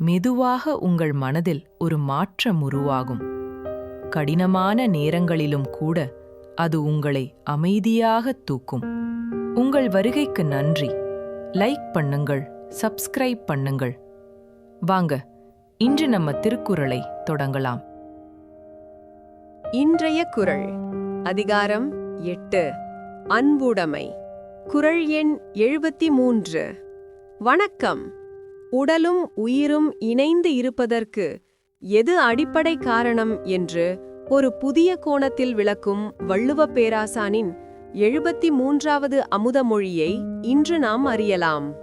மெதுவாக உங்கள் மனதில் ஒரு மாற்றம் உருவாகும். கடினமான நேரங்களிலும் கூட அது உங்களை அமைதியாக தூக்கும். உங்கள் வருகைக்கு நன்றி. லைக் பண்ணுங்கள் சப்ஸ்கிரைப் பண்ணுங்கள். வாங்க இன்று நம்ம திருக்குறளை தொடங்கலாம். இன்றைய குரல் அதிகாரம் எட்டு அன்புடைமை. குறள் எண் எழுபத்தி மூன்று. வணக்கம். உடலும் உயிரும் இணைந்து இருப்பதற்கு எது அடிப்படை காரணம் என்று ஒரு புதிய கோணத்தில் விளக்கும் வள்ளுவ பேராசானின் எழுபத்தி மூன்றாவது அமுதமொழியை இன்று நாம் அறியலாம்.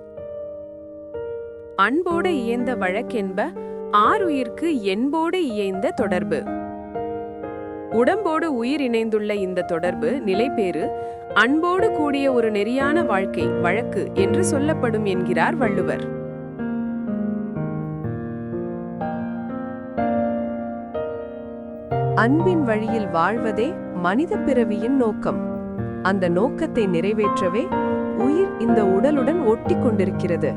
அன்போடு இயந்த வழக்கென்ப ஆறுயிர்க்கு என்போடு இயைந்த தொடர்பு. உடம்போடு உயிர் இணைந்துள்ள இந்த தொடர்பு நிலைபேறு அன்போடு கூடிய ஒரு நெறியான வாழ்க்கை வழக்கு என்று சொல்லப்படும் என்கிறார் வள்ளுவர். அன்பின் வழியில் வாழ்வதே மனித பிறவியின் நோக்கம். அந்த நோக்கத்தை நிறைவேற்றவே உயிர் இந்த உடலுடன் ஒட்டி கொண்டிருக்கிறது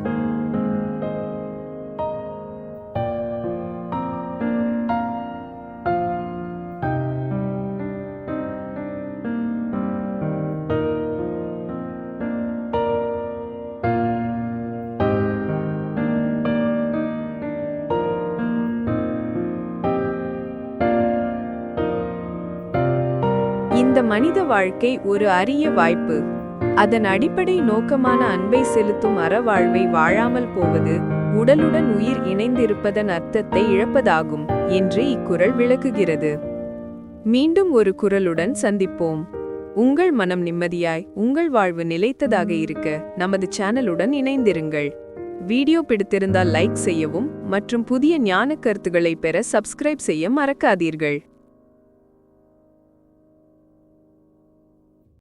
இந்த மனித வாழ்க்கை ஒரு அரிய வாய்ப்பு. அதன் அடிப்படை நோக்கமான அன்பை செலுத்தும் அறவாழ்வை வாழாமல் போவது உடலுடன் உயிர் இணைந்திருப்பதன் அர்த்தத்தை இழப்பதாகும் என்று இக்குரல் விளக்குகிறது. மீண்டும் ஒரு குரலுடன் சந்திப்போம். உங்கள் மனம் நிம்மதியாய் உங்கள் வாழ்வு நிலைத்ததாக இருக்க நமது சேனலுடன் இணைந்திருங்கள். வீடியோ பிடித்திருந்தால் லைக் செய்யவும் மற்றும் புதிய ஞான கருத்துக்களை பெற சப்ஸ்கிரைப் செய்ய மறக்காதீர்கள்.